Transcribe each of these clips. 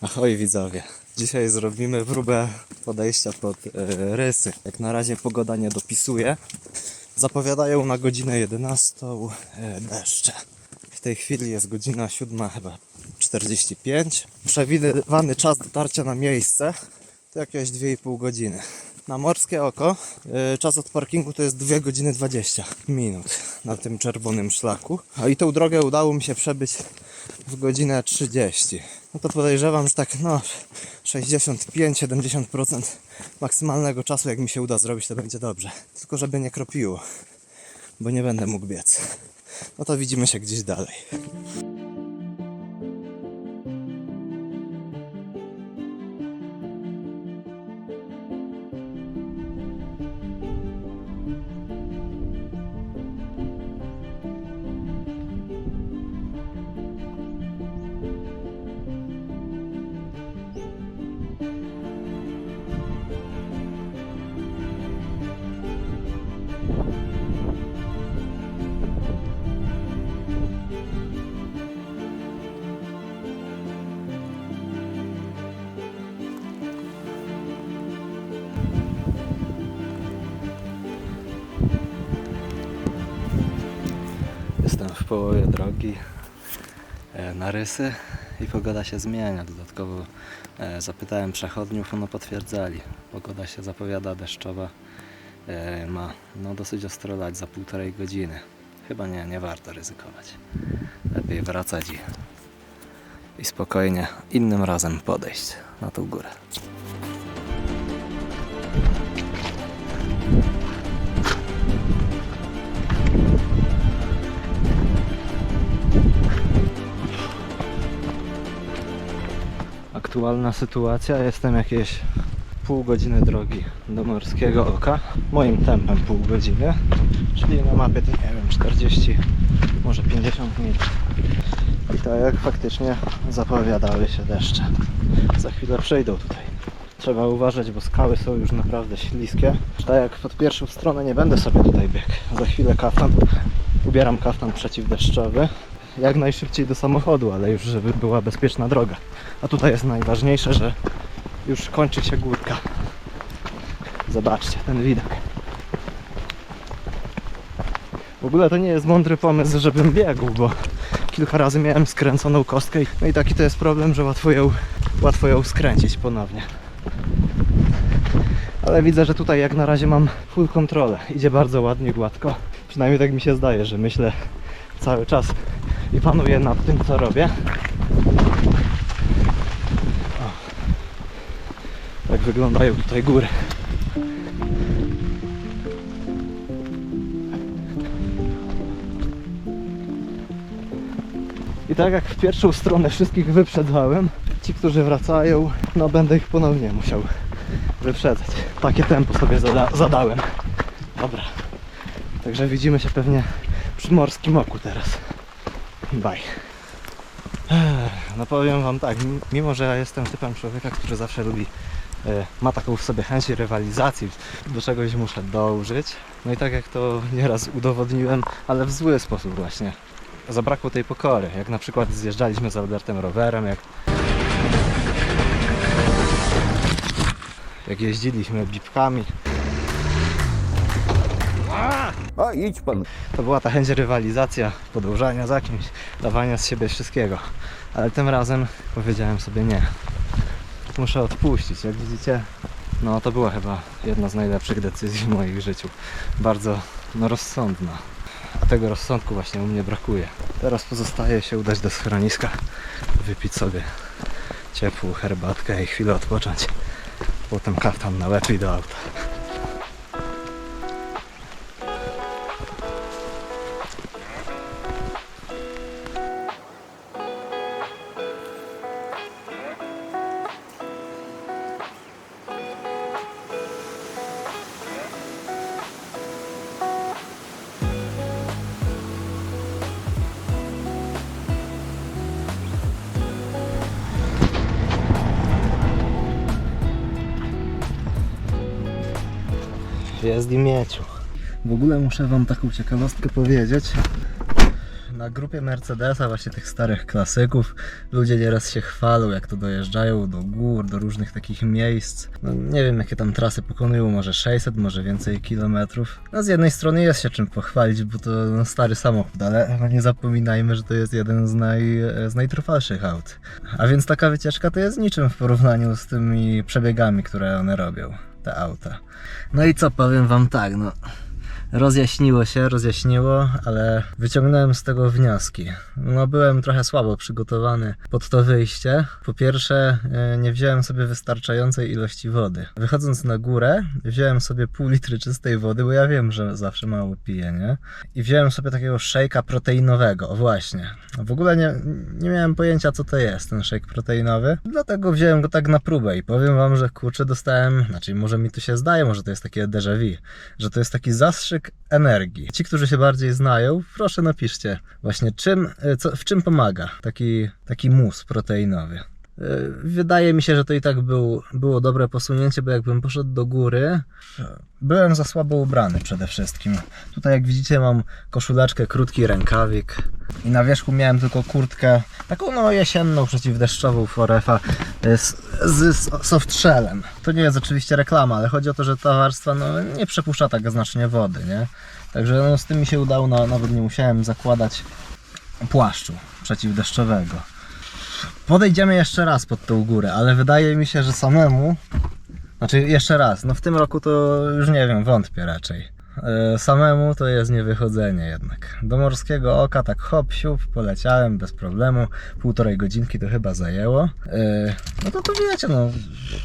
Ahoj widzowie. Dzisiaj zrobimy próbę podejścia pod e, rysy. Jak na razie pogoda nie dopisuje. Zapowiadają na godzinę 11 e, deszcze. W tej chwili jest godzina 7 chyba 45. Przewidywany czas dotarcia na miejsce to jakieś 2,5 godziny. Na morskie oko e, czas od parkingu to jest 2 godziny 20 minut na tym czerwonym szlaku. A i tą drogę udało mi się przebyć w godzinę 30. No to podejrzewam, że tak no 65-70% maksymalnego czasu jak mi się uda zrobić to będzie dobrze. Tylko żeby nie kropiło, bo nie będę mógł biec. No to widzimy się gdzieś dalej. Połowie drogi e, na rysy i pogoda się zmienia. Dodatkowo e, zapytałem przechodniów, no potwierdzali. Pogoda się zapowiada deszczowa. E, Ma no, dosyć ostro lać za półtorej godziny. Chyba nie, nie warto ryzykować. Lepiej wracać i, i spokojnie innym razem podejść na tą górę. Aktualna sytuacja, jestem jakieś pół godziny drogi do Morskiego Oka. Moim tempem pół godziny, czyli na mapie to nie wiem, 40, może 50 minut. I tak jak faktycznie zapowiadały się deszcze. Za chwilę przejdą tutaj. Trzeba uważać, bo skały są już naprawdę śliskie. Tak jak pod pierwszą stronę nie będę sobie tutaj biegł. Za chwilę kaftan, ubieram kaftan przeciwdeszczowy. Jak najszybciej do samochodu, ale już żeby była bezpieczna droga. A tutaj jest najważniejsze, że już kończy się górka. Zobaczcie ten widok. W ogóle to nie jest mądry pomysł, żebym biegł, bo kilka razy miałem skręconą kostkę no i taki to jest problem, że łatwo ją, łatwo ją skręcić ponownie. Ale widzę, że tutaj jak na razie mam full kontrolę. Idzie bardzo ładnie, gładko. Przynajmniej tak mi się zdaje, że myślę cały czas i panuję nad tym, co robię. O. Tak wyglądają tutaj góry. I tak jak w pierwszą stronę wszystkich wyprzedzałem, ci, którzy wracają, no będę ich ponownie musiał wyprzedzać. Takie tempo sobie zada zadałem. Dobra. Także widzimy się pewnie przy morskim oku teraz. Bye. No powiem wam tak, mimo że ja jestem typem człowieka, który zawsze lubi, e, ma taką w sobie chęć rywalizacji, do czegoś muszę dążyć. No i tak jak to nieraz udowodniłem, ale w zły sposób właśnie. Zabrakło tej pokory, jak na przykład zjeżdżaliśmy z Albertem rowerem, jak jak jeździliśmy bipkami. A idź pan. To była ta chęć rywalizacja, podążania za kimś, dawania z siebie wszystkiego. Ale tym razem powiedziałem sobie nie. Muszę odpuścić. Jak widzicie, no to była chyba jedna z najlepszych decyzji w moim życiu. Bardzo no, rozsądna. A tego rozsądku właśnie u mnie brakuje. Teraz pozostaje się udać do schroniska, wypić sobie ciepłą herbatkę i chwilę odpocząć. Potem kaftan na i do auta. Jest i mieciu. W ogóle muszę wam taką ciekawostkę powiedzieć. Na grupie Mercedesa, właśnie tych starych klasyków, ludzie nieraz się chwalą, jak to dojeżdżają do gór, do różnych takich miejsc. No, nie wiem, jakie tam trasy pokonują, może 600, może więcej kilometrów. No, z jednej strony jest się czym pochwalić, bo to no, stary samochód, ale no, nie zapominajmy, że to jest jeden z, naj, z najtrwalszych aut. A więc taka wycieczka to jest niczym w porównaniu z tymi przebiegami, które one robią, te auta. No i co, powiem wam tak, no rozjaśniło się, rozjaśniło, ale wyciągnąłem z tego wnioski. No byłem trochę słabo przygotowany pod to wyjście. Po pierwsze, e, nie wziąłem sobie wystarczającej ilości wody. Wychodząc na górę, wziąłem sobie pół litry czystej wody, bo ja wiem, że zawsze mało piję, nie? I wziąłem sobie takiego szejka proteinowego, właśnie. W ogóle nie, nie miałem pojęcia, co to jest ten szejk proteinowy, dlatego wziąłem go tak na próbę i powiem wam, że kurczę, dostałem, znaczy może mi tu się zdaje, może to jest takie déjà vu, że to jest taki zastrzyk energii. Ci, którzy się bardziej znają, proszę napiszcie właśnie czym, e, co, w czym pomaga taki, taki mus proteinowy. E, Wydaje mi się, że to i tak był, było dobre posunięcie, bo jakbym poszedł do góry, byłem za słabo ubrany przede wszystkim. Tutaj jak widzicie mam koszuleczkę, krótki rękawik i na wierzchu miałem tylko kurtkę taką no jesienną, przeciwdeszczową Forefa z, z softshellem. To nie jest oczywiście reklama, ale chodzi o to, że ta warstwa no, nie przepuszcza tak znacznie wody, nie? Także no, z tym mi się udało, no, nawet nie musiałem zakładać płaszczu przeciwdeszczowego. Podejdziemy jeszcze raz pod tą górę, ale wydaje mi się, że samemu, znaczy jeszcze raz, no w tym roku to już nie wiem, wątpię raczej. E, Samemu to jest niewychodzenie jednak. Do morskiego oka tak hop, siup, poleciałem bez problemu. Półtorej godzinki to chyba zajęło. E, No to to wiecie, no,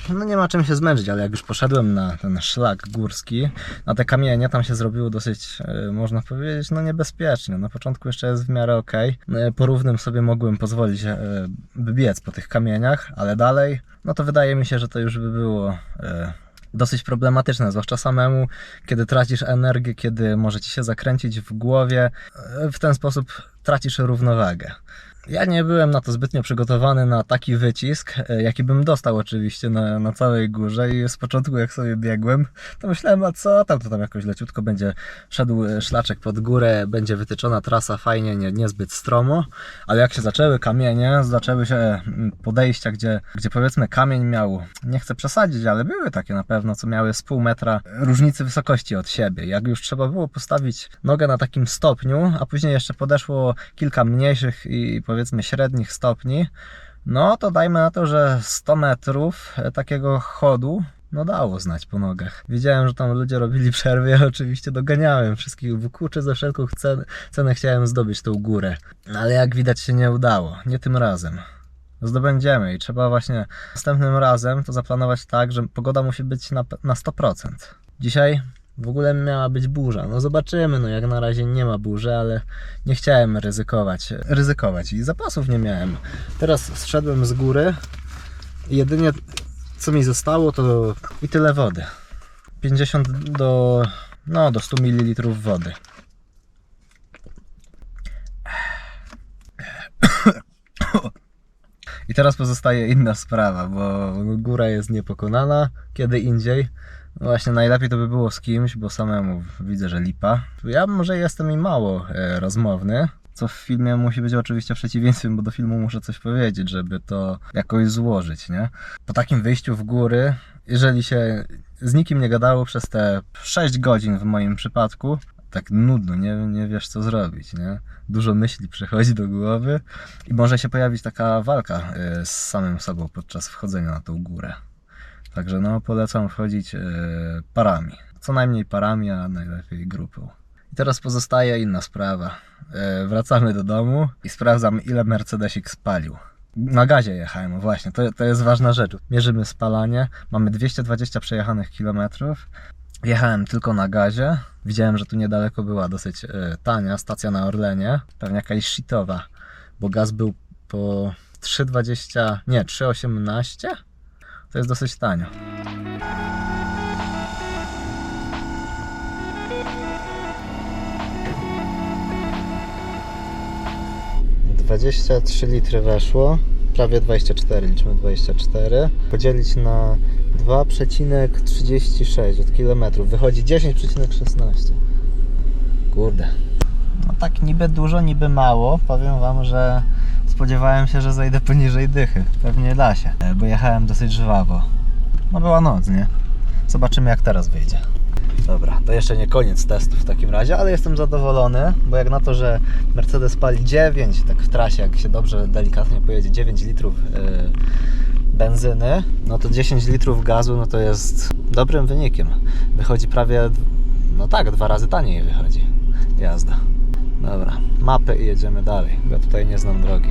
no nie ma czym się zmęczyć, ale jak już poszedłem na ten szlak górski, na te kamienie, tam się zrobiło dosyć, e, można powiedzieć, no niebezpiecznie. Na początku jeszcze jest w miarę ok. Po równym sobie mogłem pozwolić, biec po tych kamieniach, ale dalej, no to wydaje mi się, że to już by było dosyć problematyczne, zwłaszcza samemu, kiedy tracisz energię, kiedy może ci się zakręcić w głowie, w ten sposób tracisz równowagę. Ja nie byłem na to zbytnio przygotowany na taki wycisk, e, jaki bym dostał oczywiście na, na całej górze i z początku jak sobie biegłem, to myślałem, a co tam, to tam jakoś leciutko będzie szedł e, szlaczek pod górę, będzie wytyczona trasa fajnie, nie, niezbyt stromo, ale jak się zaczęły kamienie, zaczęły się mm, podejścia, gdzie, gdzie powiedzmy kamień miał, nie chcę przesadzić, ale były takie na pewno, co miały z pół metra różnicy wysokości od siebie. Jak już trzeba było postawić nogę na takim stopniu, a później jeszcze podeszło kilka mniejszych i powiedzmy średnich stopni, no to dajmy na to, że 100 metrów e, takiego chodu no dało znać po nogach. Widziałem, że tam ludzie robili przerwy, ja oczywiście doganiałem wszystkich, bo kurczę za wszelką cenę, cenę chciałem zdobyć tą górę. Ale jak widać się nie udało, nie tym razem. Zdobędziemy i trzeba właśnie następnym razem to zaplanować tak, że pogoda musi być na, na 100%. Dzisiaj w ogóle miała być burza. No zobaczymy, no jak na razie nie ma burzy, ale nie chciałem ryzykować. Ryzykować i zapasów nie miałem. Teraz zszedłem z góry jedynie co mi zostało to i tyle wody. 50 do no do 100 ml wody. I teraz pozostaje inna sprawa, bo góra jest niepokonana, kiedy indziej. No właśnie najlepiej to by było z kimś, bo samemu widzę, że lipa. Ja może jestem i mało e, rozmowny, co w filmie musi być oczywiście przeciwieństwem, bo do filmu muszę coś powiedzieć, żeby to jakoś złożyć, nie? Po takim wyjściu w góry, jeżeli się z nikim nie gadało przez te 6 godzin w moim przypadku, tak nudno, nie, nie wiesz co zrobić, nie? Dużo myśli przychodzi do głowy i może się pojawić taka walka e, z samym sobą podczas wchodzenia na tą górę. Także no polecam wchodzić e, parami. Co najmniej parami, a najlepiej grupą. I teraz pozostaje inna sprawa. E, wracamy do domu i sprawdzam ile Mercedesik spalił. Na gazie jechałem, właśnie, to, to jest ważna rzecz. Mierzymy spalanie, mamy 220 przejechanych kilometrów. Jechałem tylko na gazie. Widziałem, że tu niedaleko była dosyć e, tania stacja na Orlenie. Pewnie jakaś shitowa, bo gaz był po 3,20, nie, 3,18? To jest dosyć tanio. Dwadzieścia trzy litry weszło. prawie 24, liczmy 24, podzielić na 2,36 od kilometrów, wychodzi 10,16. Kurde. No tak niby dużo, niby mało. Powiem Wam, że spodziewałem się, że zejdę poniżej dychy. Pewnie da się, e, bo jechałem dosyć żwawo. No była noc, nie? Zobaczymy jak teraz wyjdzie. Dobra, to jeszcze nie koniec testów w takim razie, ale jestem zadowolony, bo jak na to, że Mercedes pali 9, tak w trasie, jak się dobrze, delikatnie pojedzie, 9 litrów yy, benzyny, no to 10 litrów gazu, no to jest dobrym wynikiem. Wychodzi prawie, no tak, dwa razy taniej wychodzi jazda. Dobra, mapy i jedziemy dalej, bo tutaj nie znam drogi.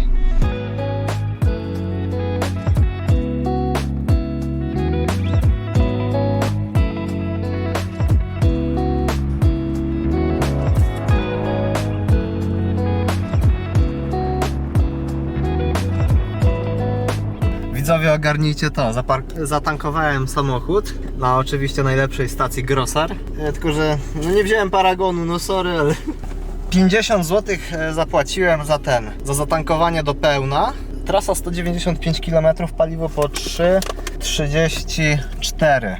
Widzowie, ogarnijcie to. Zatankowałem samochód na oczywiście najlepszej stacji Grossar. E, Tylko, że no nie wziąłem paragonu, no sorry, ale 50 zł zapłaciłem za ten, za zatankowanie do pełna. Trasa 195 km, paliwo po 3,34.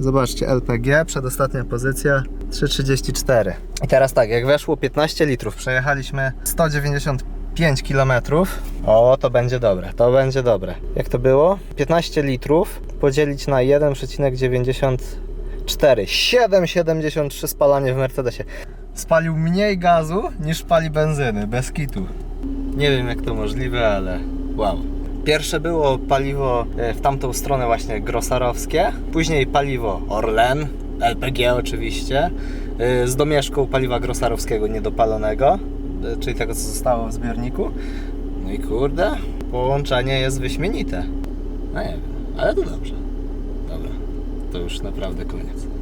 Zobaczcie, LPG, przedostatnia pozycja 3,34. I teraz tak, jak weszło 15 litrów, przejechaliśmy 195 km. O, to będzie dobre, to będzie dobre. Jak to było? 15 litrów podzielić na 1,94. 7,73 spalanie w Mercedesie. Spalił mniej gazu niż pali benzyny, bez kitu. Nie wiem jak to możliwe, ale wow. Pierwsze było paliwo e, w tamtą stronę właśnie grossarowskie, później paliwo Orlen, LPG oczywiście, e, z domieszką paliwa grossarowskiego niedopalonego, e, czyli tego co zostało w zbiorniku. No i kurde, połączenie jest wyśmienite. No nie wiem, ale to dobrze. Dobra, to już naprawdę koniec.